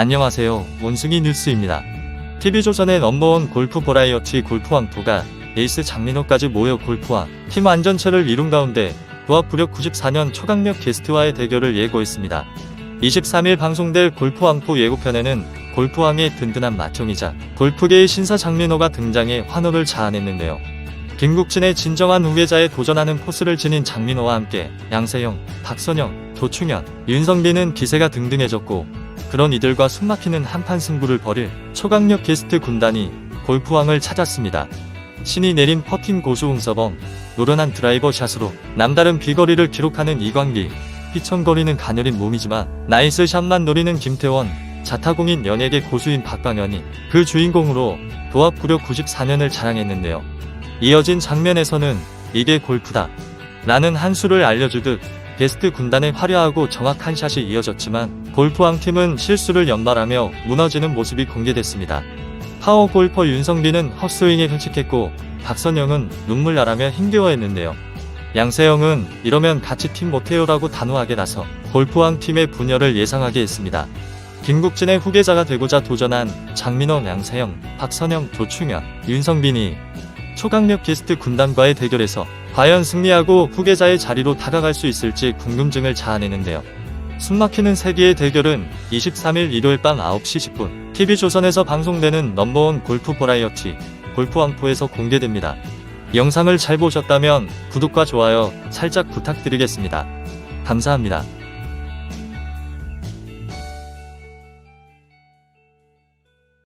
안녕하세요. 원숭이 뉴스입니다. TV조선의 넘버원 골프 버라이어티 골프왕토가 에이스 장민호까지 모여 골프왕 팀 안전체를 이룬 가운데 부합 부력 94년 초강력 게스트와의 대결을 예고했습니다. 23일 방송될 골프왕토 예고편에는 골프왕의 든든한 맏형이자 골프계의 신사 장민호가 등장해 환호를 자아냈는데요. 김국진의 진정한 우회자에 도전하는 포스를 지닌 장민호와 함께 양세형, 박선영, 조충현, 윤성빈은 기세가 등등해졌고 그런 이들과 숨막히는 한판 승부를 벌일 초강력 게스트 군단이 골프왕을 찾았습니다. 신이 내린 퍼팅 고수 홍서범, 노련한 드라이버 샷으로 남다른 비거리를 기록하는 이광기, 휘청거리는 가녀린 몸이지만 나이스 샷만 노리는 김태원, 자타공인 연예계 고수인 박광현이 그 주인공으로 도합 구력 94년을 자랑했는데요. 이어진 장면에서는 이게 골프다. 라는 한 수를 알려주듯 게스트 군단의 화려하고 정확한 샷이 이어졌지만 골프왕 팀은 실수를 연발하며 무너지는 모습이 공개됐습니다. 파워 골퍼 윤성빈은 헛스윙에 흠칫했고 박선영은 눈물 나라며 힘겨워했는데요. 양세형은 이러면 같이 팀 못해요라고 단호하게 나서 골프왕 팀의 분열을 예상하게 했습니다. 김국진의 후계자가 되고자 도전한 장민호, 양세형, 박선영, 조충현, 윤성빈이 초강력 게스트 군단과의 대결에서 과연 승리하고 후계자의 자리로 다가갈 수 있을지 궁금증을 자아내는데요. 숨막히는 세기의 대결은 23일 일요일 밤 9시 10분 TV조선에서 방송되는 넘버원 골프 버라이어티 골프왕포에서 공개됩니다. 영상을 잘 보셨다면 구독과 좋아요 살짝 부탁드리겠습니다. 감사합니다.